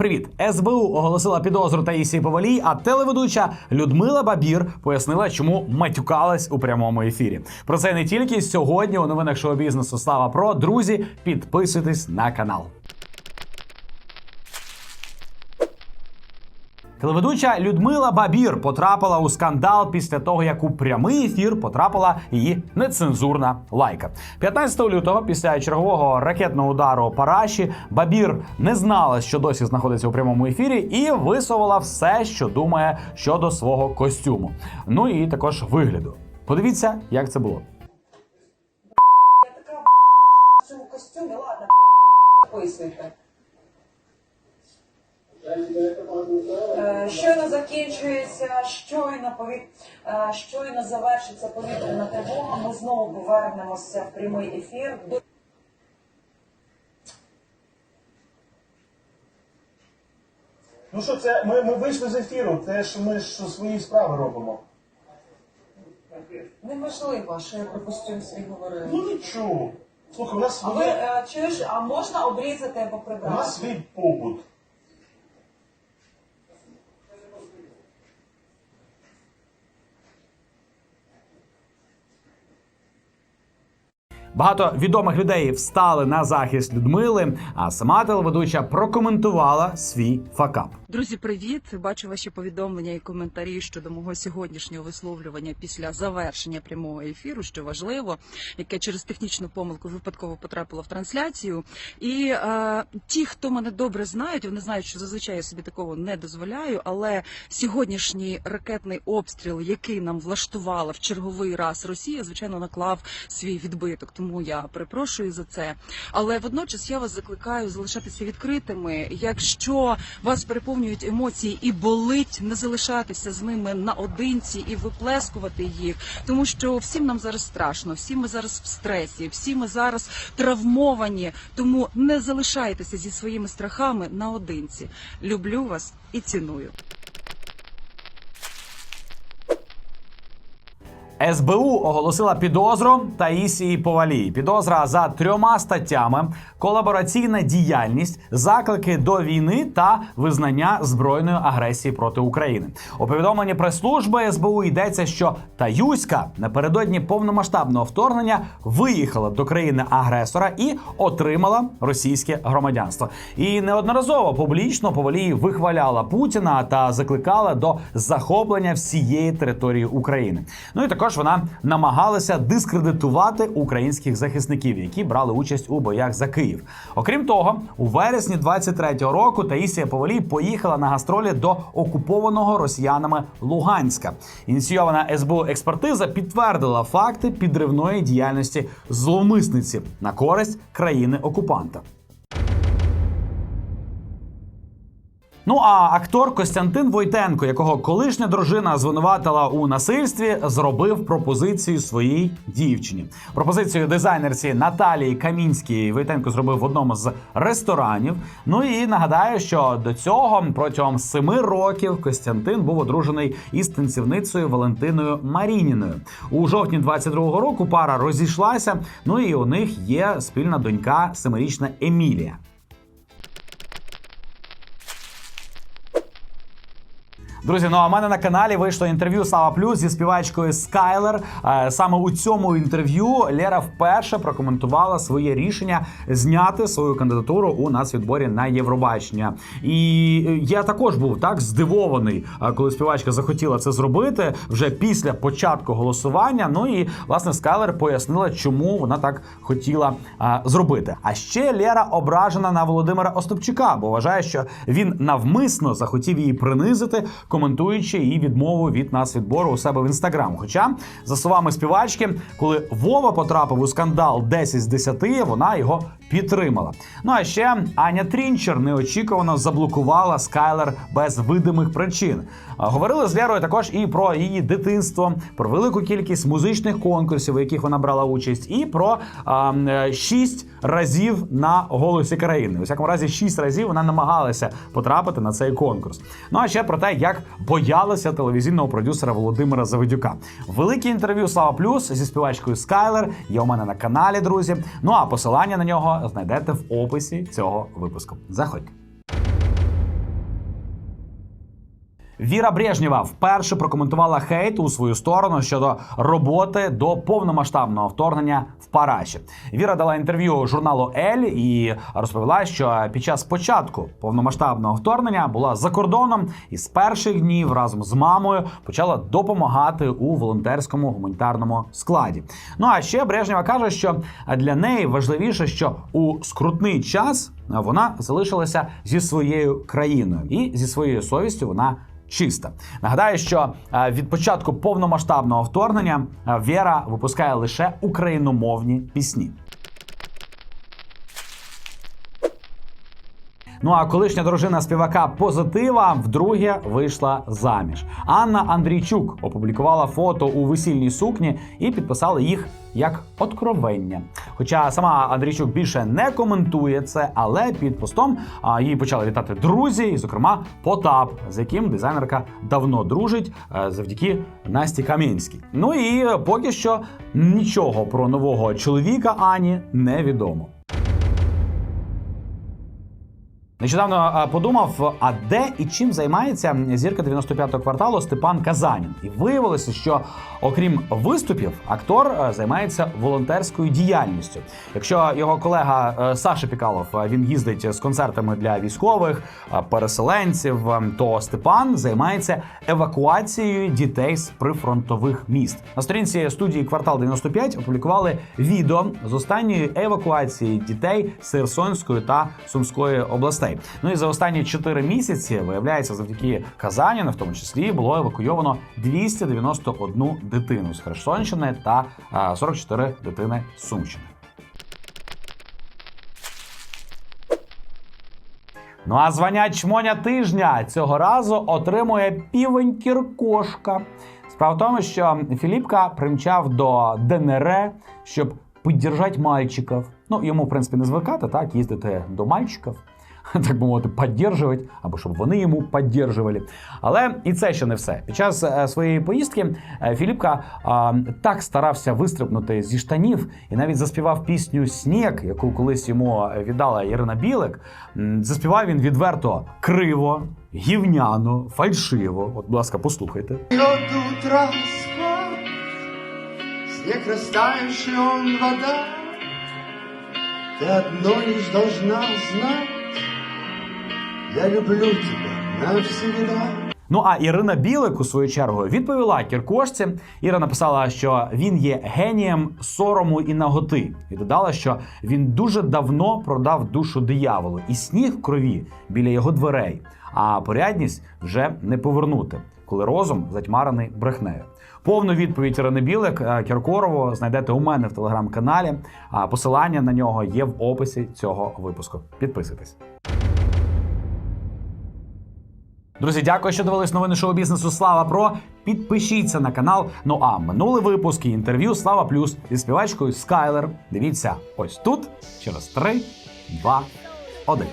Привіт, СБУ оголосила підозру Таїсії Повалій, а телеведуча Людмила Бабір пояснила, чому матюкалась у прямому ефірі. Про це не тільки сьогодні у новинах шоу бізнесу. Слава про друзі. Підписуйтесь на канал. Телеведуча Людмила Бабір потрапила у скандал після того, як у прямий ефір потрапила її нецензурна лайка. 15 лютого, після чергового ракетного удару Параші, Бабір не знала, що досі знаходиться у прямому ефірі, і висувала все, що думає щодо свого костюму. Ну і також вигляду. Подивіться, як це було. Я така в цьому костюмі, ладно, записуйте. Е, Щойно закінчується, щойно пові... е, щойно завершиться повітряна тривога. Ми знову повернемося в прямий ефір. Ну що це? Ми, ми вийшли з ефіру, це ж ми ж свої справи робимо. Неможливо, що я про костюм свій говорила. Ну нічого. Слухай, у нас А ви своє, е, чуєш, а можна обрізати або у прибрати? нас свій побут. Багато відомих людей встали на захист Людмили, а сама телеведуча прокоментувала свій факап. Друзі, привіт! Бачу ваші повідомлення і коментарі щодо мого сьогоднішнього висловлювання після завершення прямого ефіру, що важливо, яке через технічну помилку випадково потрапило в трансляцію. І е, ті, хто мене добре знають, вони знають, що зазвичай я собі такого не дозволяю. Але сьогоднішній ракетний обстріл, який нам влаштувала в черговий раз Росія, звичайно, наклав свій відбиток. Тому я перепрошую за це. Але водночас я вас закликаю залишатися відкритими. Якщо вас переповнюють емоції і болить, не залишатися з ними наодинці і виплескувати їх, тому що всім нам зараз страшно, всі ми зараз в стресі, всі ми зараз травмовані. Тому не залишайтеся зі своїми страхами наодинці. Люблю вас і ціную. СБУ оголосила підозру Таїсії Повалій. Підозра за трьома статтями: колабораційна діяльність, заклики до війни та визнання збройної агресії проти України. У повідомленні прес-служби СБУ йдеться, що Таюська напередодні повномасштабного вторгнення виїхала до країни агресора і отримала російське громадянство. І неодноразово публічно Повалій вихваляла Путіна та закликала до захоплення всієї території України. Ну і також вона намагалася дискредитувати українських захисників, які брали участь у боях за Київ. Окрім того, у вересні 23-го року Таїсія Повалій поїхала на гастролі до окупованого росіянами Луганська. Ініційована СБУ експертиза підтвердила факти підривної діяльності зловмисниці на користь країни окупанта. Ну а актор Костянтин Войтенко, якого колишня дружина звинуватила у насильстві, зробив пропозицію своїй дівчині. Пропозицію дизайнерці Наталії Камінській Войтенко зробив в одному з ресторанів. Ну і нагадаю, що до цього протягом семи років Костянтин був одружений із танцівницею Валентиною Марініною. У жовтні 22-го року пара розійшлася. Ну і у них є спільна донька семирічна Емілія. Друзі, ну а в мене на каналі вийшло інтерв'ю Сава Плюс зі співачкою Скайлер. Саме у цьому інтерв'ю Лера вперше прокоментувала своє рішення зняти свою кандидатуру у нацвідборі на Євробачення. І е, я також був так здивований, е, коли співачка захотіла це зробити вже після початку голосування. Ну і власне Скайлер пояснила, чому вона так хотіла е, зробити. А ще Лера ображена на Володимира Остапчука, бо вважає, що він навмисно захотів її принизити, коментуючи її відмову від нас відбору у себе в інстаграм. Хоча, за словами співачки, коли Вова потрапив у скандал 10 з 10, вона його підтримала. Ну а ще Аня Трінчер неочікувано заблокувала Скайлер без видимих причин. Говорили з Лерою також і про її дитинство, про велику кількість музичних конкурсів, у яких вона брала участь, і про е, шість разів на голосі країни. У всякому разі, шість разів вона намагалася потрапити на цей конкурс. Ну а ще про те, як боялася телевізійного продюсера Володимира Завидюка. Велике інтерв'ю Слава Плюс зі співачкою Скайлер є у мене на каналі, друзі. Ну а посилання на нього знайдете в описі цього випуску. Заходьте. Віра Брежнєва вперше прокоментувала хейт у свою сторону щодо роботи до повномасштабного вторгнення в Параші. Віра дала інтерв'ю журналу Ель і розповіла, що під час початку повномасштабного вторгнення була за кордоном і з перших днів разом з мамою почала допомагати у волонтерському гуманітарному складі. Ну а ще Брежнєва каже, що для неї важливіше, що у скрутний час вона залишилася зі своєю країною і зі своєю совістю вона чиста. Нагадаю, що е, від початку повномасштабного вторгнення Вера Віра випускає лише україномовні пісні. Ну а колишня дружина співака позитива вдруге вийшла заміж. Анна Андрійчук опублікувала фото у весільній сукні і підписала їх як откровення. Хоча сама Андрійчук більше не коментує це, але під постом її почали вітати друзі, і, зокрема, Потап, з яким дизайнерка давно дружить е, завдяки Насті Кам'янській. Ну і поки що нічого про нового чоловіка Ані не відомо. Нещодавно подумав, а де і чим займається зірка 95-го кварталу Степан Казанін. І виявилося, що окрім виступів, актор е, займається волонтерською діяльністю. Якщо його колега е, Саша Пікалов е, він їздить з концертами для військових, переселенців, то Степан займається евакуацією дітей з прифронтових міст. На сторінці студії Квартал 95 опублікували відео з останньої евакуації дітей з Херсонської та Сумської областей. Ну і за останні 4 місяці виявляється, завдяки Казаніну, в тому числі, було евакуйовано 291 дитину з Херсонщини та е, 44 дитини з Сумщини. Ну а звання чмоня тижня цього разу отримує півень Кіркошка. Справа в тому, що Філіпка примчав до ДНР, щоб піддержати мальчиків. Ну, йому, в принципі, не звикати, так, їздити до мальчиків, так би мовити, піддержувати, або щоб вони йому піддержували. Але і це ще не все. Під час е, своєї поїздки е, Філіпка е, так старався вистрибнути зі штанів і навіть заспівав пісню Сніг, яку колись йому віддала Ірина Білик. Заспівав він відверто криво, гівняно, фальшиво. От, будь ласка, послухайте. Снег растающий, он вода. Ты одно лишь должна знать, я люблю тебя навсегда. Ну а Ірина Білик у свою чергу відповіла Кіркошці. Іра написала, що він є генієм сорому і наготи, і додала, що він дуже давно продав душу дияволу, і сніг в крові біля його дверей. А порядність вже не повернути, коли розум затьмарений брехнею. Повну відповідь Ірини Білик е, Кіркорову знайдете у мене в телеграм-каналі. А посилання на нього є в описі цього випуску. Підписуйтесь. Друзі, дякую, що дивились новини шоу бізнесу Слава Про. Підпишіться на канал. Ну а минулий випуск і інтерв'ю Слава Плюс зі співачкою Скайлер. Дивіться ось тут через 3, 2, 1.